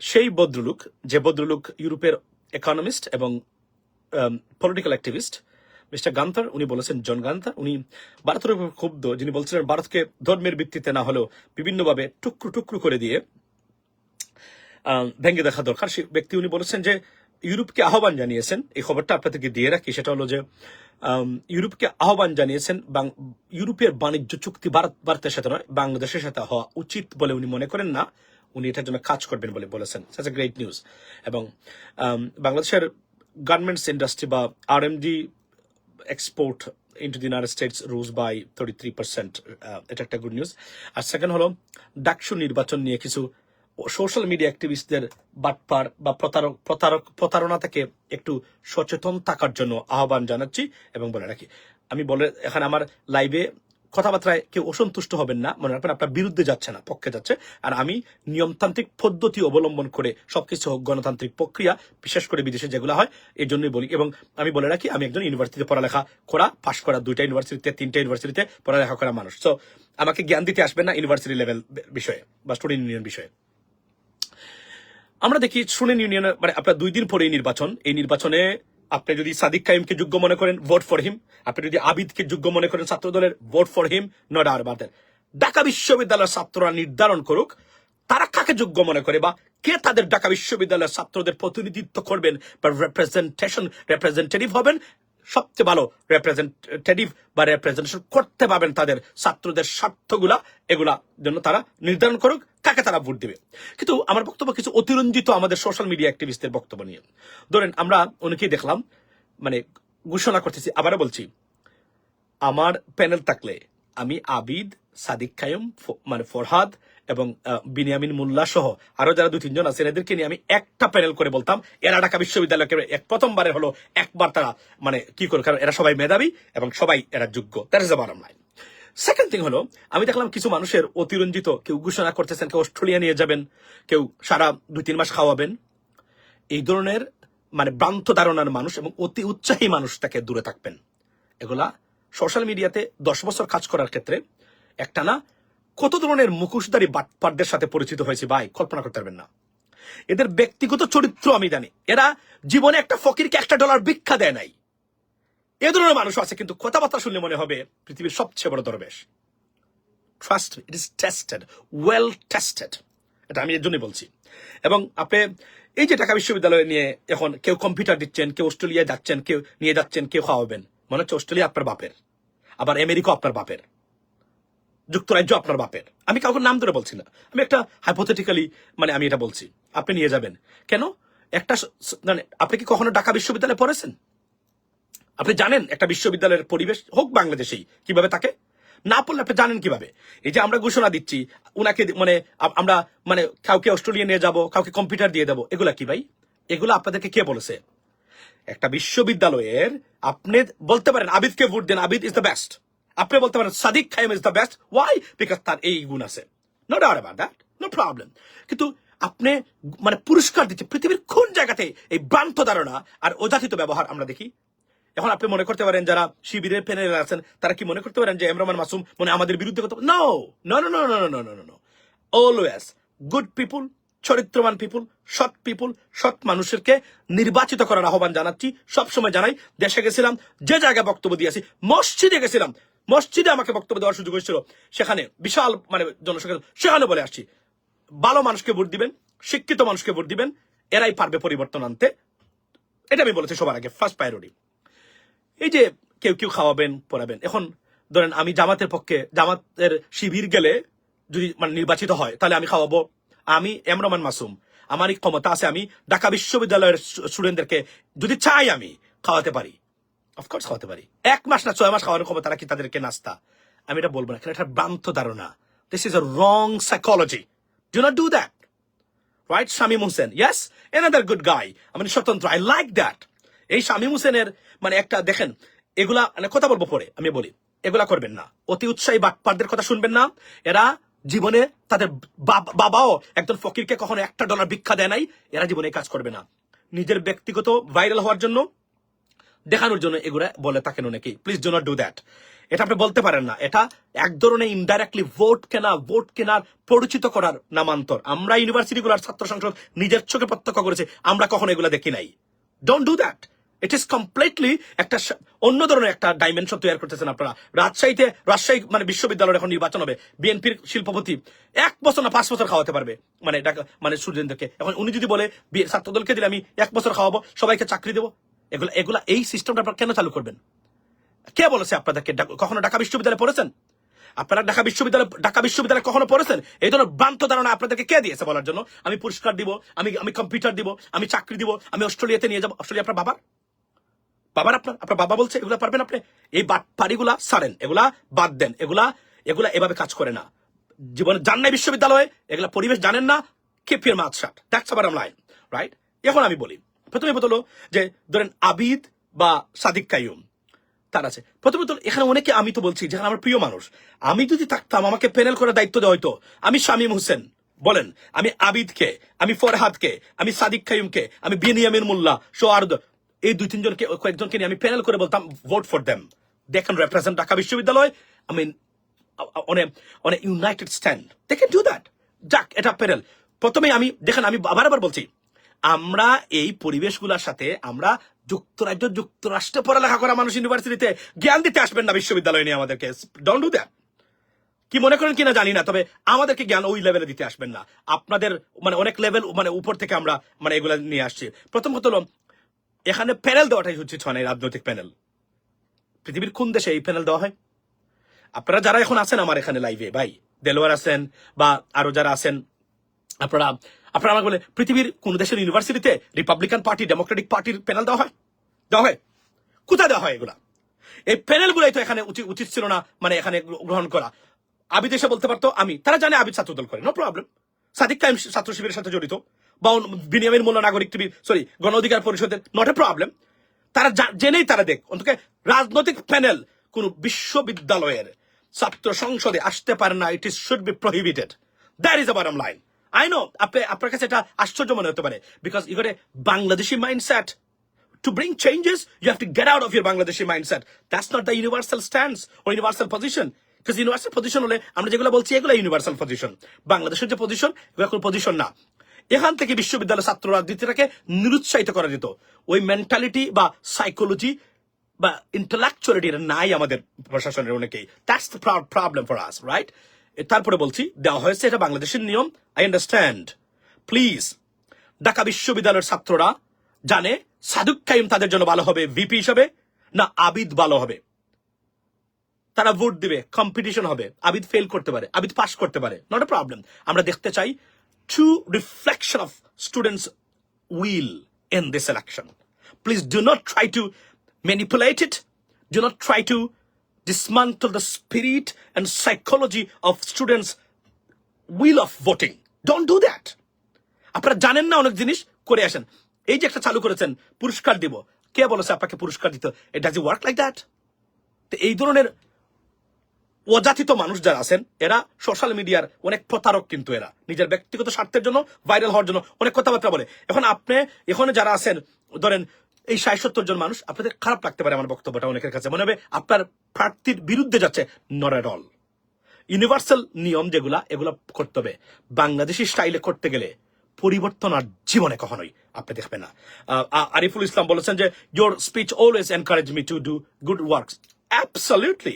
সেই ভদ্রলোক, যে ভদ্রলোক ইউরোপের ইকোনমিস্ট এবং পলিটিক্যাল অ্যাক্টিভিস্ট মিস্টার গান্তার উনি বলেছেন, জন গান্তার উনি ভারতের উপর ক্ষুব্ধ, যিনি বলছিলেন, ভারতকে ধর্মের ভিত্তিতে না হলেও বিভিন্নভাবে টুকরো টুকরো করে দিয়ে ভেঙে দেখা দরকার। সেই ব্যক্তি উনি বলেছেন যে, ইউরোপকে আহ্বান জানিয়েছেন। এই খবরটা আপনাদেরকে দিয়ে রাখি, সেটা হলো যে ইউরোপকে আহ্বান জানিয়েছেন ইউরোপের বাণিজ্য চুক্তি ভারত, ভারতের সাথে নয়, বাংলাদেশের সাথে হওয়া উচিত বলে উনি মনে করেন না। উনি এটার জন্য কাজ করবেন বলে বলেছেন। সাচ গ্রেট নিউজ এবং বাংলাদেশের গার্মেন্টস ইন্ডাস্ট্রি বা আর export into the United States rose by thirty three percent এটা একটা গুড নিউজ আর সেকেন্ড হলো, ডাকসু নির্বাচন নিয়ে কিছু সোশ্যাল মিডিয়া অ্যাক্টিভিস্টদের বাটপার বা প্রতারক প্রতারক, প্রতারণা থেকে একটু সচেতন থাকার জন্য আহ্বান জানাচ্ছি এবং বলে রাখি। আমি বলে, এখানে আমার লাইভে কথাবার্তায় কেউ অসন্তুষ্ট হবেন না, মনে রাখবেন আপনার বিরুদ্ধে যাচ্ছে না, পক্ষে যাচ্ছে। আর আমি নিয়মতান্ত্রিক পদ্ধতি অবলম্বন করে সবকিছু হোক, গণতান্ত্রিক প্রক্রিয়া, বিশেষ করে বিদেশে যেগুলো হয় এই জন্যই বলি। এবং আমি বলে রাখি, আমি একজন ইউনিভার্সিটিতে পড়ালেখা করা পাশ করা দুইটা ইউনিভার্সিটিতে তিনটা ইউনিভার্সিটিতে পড়ালেখা করা মানুষ। তো আমাকে জ্ঞান দিতে আসবেন না ইউনিভার্সিটি লেভেল বিষয়ে বা স্টুডেন্ট ইউনিয়ন বিষয়ে। আমরা দেখি স্টুডেন্ট ইউনিয়নের মানে আপনার দুই দিন পরে নির্বাচন। এই নির্বাচনে আপনি যদি সাদিক কাইমকে যোগ্য মনে করেন ভোট ফর হিম আপনি যদি আবিদকে যোগ্য মনে করেন ছাত্র দলের ভোট ফর হিম নট আর বাদের ঢাকা বিশ্ববিদ্যালয়ের ছাত্ররা নির্ধারণ করুক, তারা কাকে যোগ্য মনে করে বা কে তাদের ঢাকা বিশ্ববিদ্যালয়ের ছাত্রদের প্রতিনিধিত্ব করবেন বা রেপ্রেজেন্টেশন রেপ্রেজেন্টেটিভ হবেন সবচেয়ে ভালো রেপ্রেজেন্টেটিভ বা রেপ্রেজেন্টেশন করতে পারবেন তাদের ছাত্রদের স্বার্থগুলা, এগুলা জন্য তারা নির্ধারণ করুক, কাকে তারা ভোট দিবে। কিন্তু আমার বক্তব্য কিছু অতিরঞ্জিত আমাদের সোশ্যাল মিডিয়া অ্যাক্টিভিস্টদের বক্তব্য নিয়ে। ধরেন আমরা অনেকেই দেখলাম মানে ঘোষণা করতেছি, আবারও বলছি, আমার প্যানেল থাকলে আমি আবিদ, সাদিক কায়ুম ফ- মানে ফরহাদ এবং বিনিয়ামিন মোল্লা সহ আরও যারা দুই, তিনজন আছেন, এদেরকে নিয়ে আমি একটা প্যানেল করে বলতাম। এরা ঢাকা বিশ্ববিদ্যালয়কে এক প্রথমবারে হলো একবার তারা মানে কি করে, কারণ এরা সবাই মেধাবী এবং সবাই এরা যোগ্য। That is the line second thing হলো, আমি দেখলাম কিছু মানুষের অতিরঞ্জিত, কেউ ঘোষণা করতেছেন, কেউ অস্ট্রেলিয়া নিয়ে যাবেন, কেউ সারা দুই, তিন মাস খাওয়াবেন। এই ধরনের মানে ভ্রান্ত ধারণার মানুষ এবং অতি উৎসাহী মানুষ তাকে দূরে থাকবেন। এগুলা সোশ্যাল মিডিয়াতে দশ বছর কাজ করার ক্ষেত্রে একটা না কত ধরনের মুখোশধারী বাটপারদের সাথে পরিচিত হয়েছে ভাই? কল্পনা করতে পারবেন না। এদের ব্যক্তিগত চরিত্র আমি জানি। এরা জীবনে একটা ফকিরকে একটা ডলার ভিক্ষা দেয় নাই। এ ধরনের মানুষ আছে কিন্তু কথাবার্তা শুনলে মনে হবে পৃথিবীর সবচেয়ে বড় দরবেশ। Trust it is tested well tested এটা আমি এর জন্যই বলছি। এবং আপনি এই যে ঢাকা বিশ্ববিদ্যালয় নিয়ে এখন কেউ কম্পিউটার দিচ্ছেন, কেউ অস্ট্রেলিয়া যাচ্ছেন, কেউ নিয়ে যাচ্ছেন, কেউ খাওয়াবেন। মনে হচ্ছে অস্ট্রেলিয়া আপনার বাপের। আবার আমেরিকা আপনার বাপের। যুক্তরাজ্য আপনার বাপের। আমি কাউকে নাম ধরে বলছি না। আমি একটা হাইপোথেটিক্যালি মানে আমি এটা বলছি। আপনি নিয়ে যাবেন। কেন? একটা মানে আপনি কি কখনো ঢাকা বিশ্ববিদ্যালয়ে পড়েছেন? আপনি জানেন একটা বিশ্ববিদ্যালয়ের পরিবেশ হোক বাংলাদেশেই, কীভাবে তাকে? না পড়লে আপনি জানেন কীভাবে? এই যে আমরা ঘোষণা দিচ্ছি, উনাকে মানে আমরা মানে কাউকে অস্ট্রেলিয়া নিয়ে যাব, কাউকে কম্পিউটার দিয়ে দেবো, এগুলা কি ভাই? এগুলো আপনাদেরকে কে বলেছে? একটা বিশ্ববিদ্যালয়ের, আপনি বলতে পারেন, আবিদকে ভোট দেন, আবিদ ইজ দ্য বেস্ট আপনি বলতে পারেন Sadiq Khaim is the best why because তার এই গুণ আছে। No doubt about that no problem কিন্তু আপনি মানে পুরস্কার দিচ্ছে পৃথিবীর কোন জায়গাতে এই ভ্রান্ত ধারণা আর অযাচিত ব্যবহার আমরা দেখি? এখন আপনি মনে করতে পারেন যারা শিবিরের প্যানেলে আছেন, তারা কি মনে করতে পারেন যে এমরামান মাসুম মানে আমাদের বিরুদ্ধে কথা no no no no no no no no always good people চরিত্রবান পিপুল সৎ পিপুল সৎ মানুষেরকে নির্বাচিত করার আহ্বান জানাচ্ছি। সবসময় জানাই, দেশে গেছিলাম, যে জায়গায় বক্তব্য দিয়েছি, মসজিদে গেছিলাম মসজিদে আমাকে বক্তব্য দেওয়ার সুযোগ হয়েছিল। সেখানে বিশাল মানে জনসংখ্যা, সেখানে বলে আসছি, ভালো মানুষকে ভোট দিবেন, শিক্ষিত মানুষকে ভোট দিবেন, এরাই পারবে পরিবর্তন আনতে। এটা আমি বলেছি সবার আগে ফার্স্ট প্রায়োরিটি এই যে কেউ কেউ খাওয়াবেন, পড়াবেন। এখন ধরেন আমি জামাতের পক্ষে, জামাতের শিবির গেলে যদি মানে নির্বাচিত হয়, তাহলে আমি খাওয়াবো। আমি এমরমান মাসুম আমারই ক্ষমতা আছে, আমি ঢাকা বিশ্ববিদ্যালয়ের স্টুডেন্টদেরকে যদি চাই আমি খাওয়াতে পারি। অফকোর্স খাওয়াতে পারি। এক মাস না ছয় মাস খাওয়ানোর ক্ষমতা রাখি তাদেরকে নাস্তা। আমি এটা বলব না, কারণ এটা ভ্রান্ত ধারণা। This is a wrong psychology do not do that right Shamim Hossain yes another good guy মানে স্বতন্ত্র। আই লাইক দ্যাট এই শামীম হোসেনের মানে একটা, দেখেন, এগুলা মানে কথা বলব পরে, আমি বলি। এগুলা করবেন না। অতি উৎসাহী বাটপারদের কথা শুনবেন না। এরা জীবনে তাদের বাব- বাবাও একজন ফকিরকে কখনো একটা ডলার ভিক্ষা দেয় নাই। এরা জীবনে কাজ করবে না। নিজের ব্যক্তিগত ভাইরাল হওয়ার জন্য দেখানোর জন্য এগুলা বলে থাকেন অনেকেই। Please do not do that এটা আপনি বলতে পারেন না। এটা এক ধরনের ইনডাইরেক্টলি ভোট কেনা ভোট কেনার, পরিচিত করার নামান্তর। আমরা ইউনিভার্সিটিগুলোর ছাত্র সংসদ নিজের চোখে প্রত্যক্ষ করেছি, আমরা কখনো এগুলা দেখি নাই। Don't do that it is completely একটা অন্য ধরনের একটা ডাইমেনশন তৈরি করতেছেন আপনারা। রাজশাহীতে, রাজশাহী মানে বিশ্ববিদ্যালয়ের এখন নির্বাচন হবে। বিএনপির শিল্পপতি এক বছর না, পাঁচ বছর খাওয়াতে পারবে। মানে মানে স্টুডেন্টদেরকে এখন উনি যদি বলে ছাত্রদলকে দিলে আমি এক বছর খাওয়াবো, সবাইকে চাকরি দেবো। এগুলা এগুলা এই সিস্টেমটা আপনারা কেন চালু করবেন? কে বলেছে আপনাদেরকে কখনো ঢাকা বিশ্ববিদ্যালয়ে পড়েছেন? আপনারা ঢাকা বিশ্ববিদ্যালয় ঢাকা বিশ্ববিদ্যালয়ে কখনো পড়েছেন? এই ধরনের ভ্রান্ত ধারণা আপনাদেরকে কে দিয়েছে বলার জন্য? আমি পুরস্কার দিব, আমি আমি কম্পিউটার দিব, আমি চাকরি দিব, আমি অস্ট্রেলিয়াতে নিয়ে যাব। অস্ট্রেলিয়া আপনার বাবার? বাবার আপনার আপনার বাবা বলছে, এগুলা পারবেন আপনি? এই পারিগুলা সারেন, এগুলা বাদ দেন, এগুলা এগুলা এভাবে কাজ করে না। জীবনে জান নাই বিশ্ববিদ্যালয়ে, এগুলা পরিবেশ জানেন না কে ইউর মাউথ শাট দ্যাটস আবার লাইন রাইট এখন আমি বলি প্রথমে বলতো যে, ধরেন আবিদ বা সাদিক কাইয়ুম, তার আছে। প্রথমত এখানে অনেকে আমি তো বলছি, যেখানে আমার প্রিয় মানুষ। আমি যদি থাকতাম, আমাকে প্যানেল করার দায়িত্ব দেওয়া হয়তো আমি শামীম হোসেন, বলেন, আমি আবিদকে, আমি ফরহাদকে, আমি সাদিক কাইয়ুমকে, আমি বিনিয়ামিন মোল্লা, সোয়ার্দ, এই দুই তিনজনকে কয়েকজনকে নিয়ে আমি প্যানেল করে বলতাম vote for them they can represent Dhaka বিশ্ববিদ্যালয় on a on a united stand. They can যাক, এটা প্যানেল প্রথমে আমি, দেখেন, আমি আবার আবার বলছি আমরা এই পরিবেশগুলোর সাথে আমরা যুক্তরাজ্য, যুক্তরাষ্ট্রে পড়ালেখা করা মানুষ ইউনিভার্সিটিতে জ্ঞান দিতে আসবেন না বিশ্ববিদ্যালয় নিয়ে আমাদেরকে। ডোন্ট ডু দ্যাট কি মনে করেন কিনা জানি না, তবে আমাদেরকে জ্ঞান ওই লেভেলে দিতে আসবেন না। আপনাদের মানে অনেক লেভেল মানে উপর থেকে আমরা মানে এগুলা নিয়ে আসছি। প্রথম কথা হলো, এখানে প্যানেল দেওয়াটাই হচ্ছে ছয় রাজনৈতিক প্যানেল পৃথিবীর কোন দেশে এই প্যানেল দেওয়া হয়? আপনারা যারা এখন আছেন আমার এখানে লাইভে ভাই, দেলোয়ার আছেন বা আরও যারা আছেন আপনারা আপনারা আমাকে বলে, পৃথিবীর কোন দেশের ইউনিভার্সিটিতে রিপাবলিকান পার্টি ডেমোক্রেটিক পার্টির প্যানেল দেওয়া হয়? দেওয়া হয়? কোথায় দেওয়া হয় এগুলা? এই প্যানেল গুলাই তো এখানে উচিত ছিল না মানে এখানে গ্রহণ করা। আবিদ এসে বলতে পারতো, আমি তারা জানে আবিদ ছাত্রদল করে নো প্রবলেম সাদিক কাইম ছাত্র শিবিরের সাথে জড়িত, বা বিনিয়ামের মূল্য নাগরিক টিভি সরি গণ অধিকার পরিষদের নট এ প্রবলেম তারা জেনেই তারা দেখ অন্তত রাজনৈতিক প্যানেল কোন বিশ্ববিদ্যালয়ের ছাত্র সংসদে আসতে পারে না it is should be prohibited that is a bottom line I know আপনি আপনার কাছে এটা আশ্চর্য মনে হতে পারে because you got Bangladeshi mindset to bring changes, you have to get out of your Bangladeshi mindset. That's not the universal stance or universal position. Because universal position হলে আমরা যেগুলো বলছি এগুলো ইউনিভার্সাল পজিশন বাংলাদেশের যে পজিশন এগুলো কোনো position না। এখান থেকে বিশ্ববিদ্যালয় ছাত্র রাজনীতিটাকে নিরুৎসাহিত করা যেত। ওই মেন্টালিটি বা সাইকোলজি বা ইন্টালেকচুয়ালিটি নাই আমাদের প্রশাসনের অনেকেই। That's the problem for us right তারপরে বলছি, দেওয়া হয়েছে, এটা বাংলাদেশের নিয়ম আই আন্ডারস্ট্যান্ড প্লিজ ঢাকা বিশ্ববিদ্যালয়ের ছাত্ররা জানে সাদুক কাইম তাদের জন্য ভালো হবে ভিপি হিসাবে, না আবিদ ভালো হবে। তারা ভোট দিবে কম্পিটিশন হবে, আবিদ ফেল করতে পারে, আবিদ পাস করতে পারে নট এ প্রবলেম আমরা দেখতে চাই true reflection of students will in this election please do not try to manipulate it do not try to dismantle the spirit and psychology of students' will of voting. Don't do that. আপনারা জানেন না অনেক জিনিস, করে আসেন। এই যে একটা চালু করেছেন, পুরস্কার দিব। কে বলেছে আপনাকে পুরস্কার দিতে? এটা যে ওয়ার্ক লাইক দ্যাট তো এই ধরনের অজাতিত মানুষ যারা আছেন, এরা সোশ্যাল মিডিয়ার অনেক প্রতারক কিন্তু এরা। নিজের ব্যক্তিগত স্বার্থের জন্য ভাইরাল হওয়ার জন্য অনেক কথাবার্তা বলে। এখন আপনি, এখানে যারা আছেন, ধরেন এই ষাট সত্তর জন মানুষ আপনাদের খারাপ লাগতে পারে আমার বক্তব্যটা অনেকের কাছে। মনে হবে আপনার প্রার্থীর বিরুদ্ধে যাচ্ছে নট ইউনিভার্সাল নিয়ম যেগুলা, এগুলো করতে হবে। বাংলাদেশি স্টাইলে করতে গেলে পরিবর্তন আর জীবনে কখনোই আপনি দেখবেন না। আরিফুল ইসলাম বলেছেন যে your speech always encourage me to do good works absolutely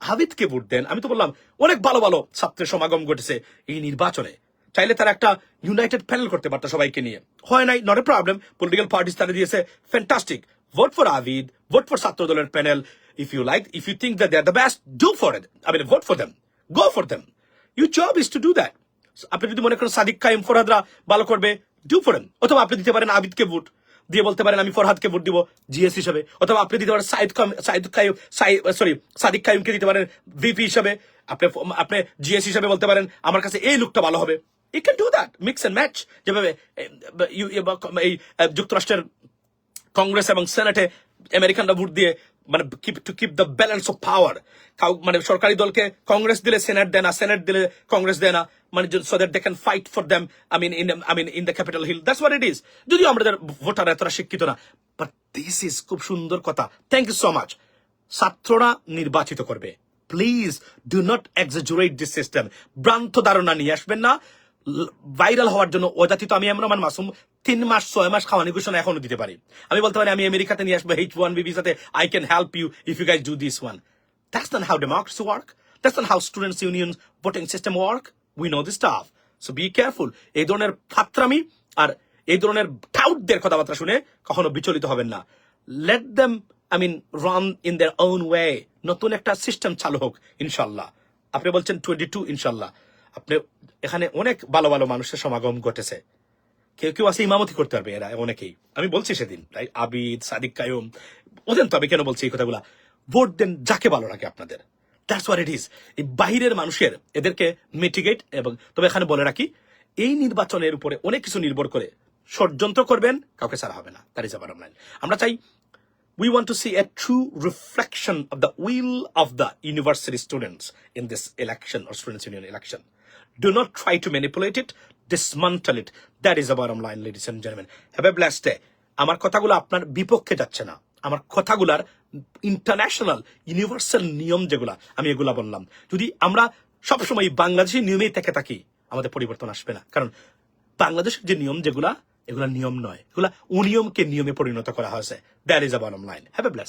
হাবিদকে vote দেন। আমি তো বললাম, অনেক ভালো ভালো ছাত্রের সমাগম ঘটেছে এই নির্বাচনে। চাইলে তারা একটা ইউনাইটেড প্যানেল করতে পারতো সবাইকে নিয়ে। হয় নাই not a problem political parties তারা দিয়েছে fantastic vote Abid vote for ছাত্র দলের panel if you like if you think that they are the best do for it I vote for them go for them you job is to do that আপনি যদি মনে করেন সাদিক কাইম ফরহাদরা ভালো করবে do for them অথবা আপনি দিতে পারেন আবিদকে ভোট দিয়ে বলতে পারেন, আমি ফরহাদকে ভোট দিব জিএস হিসেবে। অথবা আপনি দিতে পারেন সাইদ সাইদ কাইম সরি সাদিক কাইমকে দিতে পারেন ভিপি হিসেবে। আপনি আপনি জিএস হিসেবে বলতে পারেন, আমার কাছে এই লুকটা ভালো হবে। You can do that mix and match যেভাবে এই যুক্তরাষ্ট্রের কংগ্রেস এবং সেনেটে আমেরিকানরা ভোট দিয়ে মানে keep to keep the balance of power cow মানে সরকারি দলকে কংগ্রেস দিলে সেনেট দেয় না, সেনেট দিলে কংগ্রেস দেয় না মানে so that they can fight for them I mean in I mean in the Capitol Hill that's what it is যদিও আমাদের ভোটার এতটা শিক্ষিত না বাট দিস ইজ খুব সুন্দর কথা. থ্যাংক ইউ সো মাচ ছাত্ররা নির্বাচিত করবে। Please do not exaggerate this system ভ্রান্ত ধারণা নিয়ে আসবেন না। ভাইরাল হওয়ার জন্য অযাচিত আমি এমন আমার মাসুম, তিন মাস, ছয় মাস খাওয়ানি ঘোষণা এখনও দিতে পারি। আমি বলতে পারি আমি আমেরিকাতে নিয়ে আসব এইচ ওয়ান বিবির সাথে I can help you if you guys do this one that's not how democracy work that's not how students union voting system work we know this stuff so be careful এই ধরনের ফাত্রামি আর এই ধরনের টাউটদের কথাবার্তা শুনে কখনো বিচলিত হবেন না। Let them I mean run in their own way নতুন একটা সিস্টেম চালু হোক, ইনশাল্লাহ। আপনি বলছেন টোয়েন্টি টু ইনশাল্লাহ। আপনি এখানে অনেক ভালো ভালো মানুষের সমাগম ঘটেছে। কেউ কেউ আছে ইমামতি করতে পারবে এরা, অনেকেই। আমি বলছি সেদিন তাই আবিদ, সাদিক কায়ুম, ওদের তো আমি কেন বলছি এই কথাগুলা? ভোট দেন যাকে ভালো লাগে আপনাদের। দ্যাটস ওয়ার ইট ইজ এই বাহিরের মানুষের, এদেরকে মিটিগেট এবং তবে এখানে বলে রাখি, এই নির্বাচনের উপরে অনেক কিছু নির্ভর করে। ষড়যন্ত্র করবেন, কাউকে ছাড়া হবে না। দ্যাট ইজ আবার অনলাইন আমরা চাই, we want to see a true reflection of the will of the university students in this election or students union election. Do not try to manipulate it, dismantle it. That is the bottom line, ladies and gentlemen. Have a blessed day. আমার কথাগুলো আপনার বিপক্ষে যাচ্ছে না আমার কথাগুলার international universal নিয়ম যেগুলা আমি এগুলা বললাম যদি আমরা সবসময় বাংলাদেশি নিয়মেই থেকে থাকি আমাদের পরিবর্তন আসবে না কারণ বাংলাদেশের যে নিয়ম যেগুলা এগুলা নিয়ম নয় এগুলা অনিয়মকে নিয়মে পরিণত করা হয়েছে that is a bottom line have a bless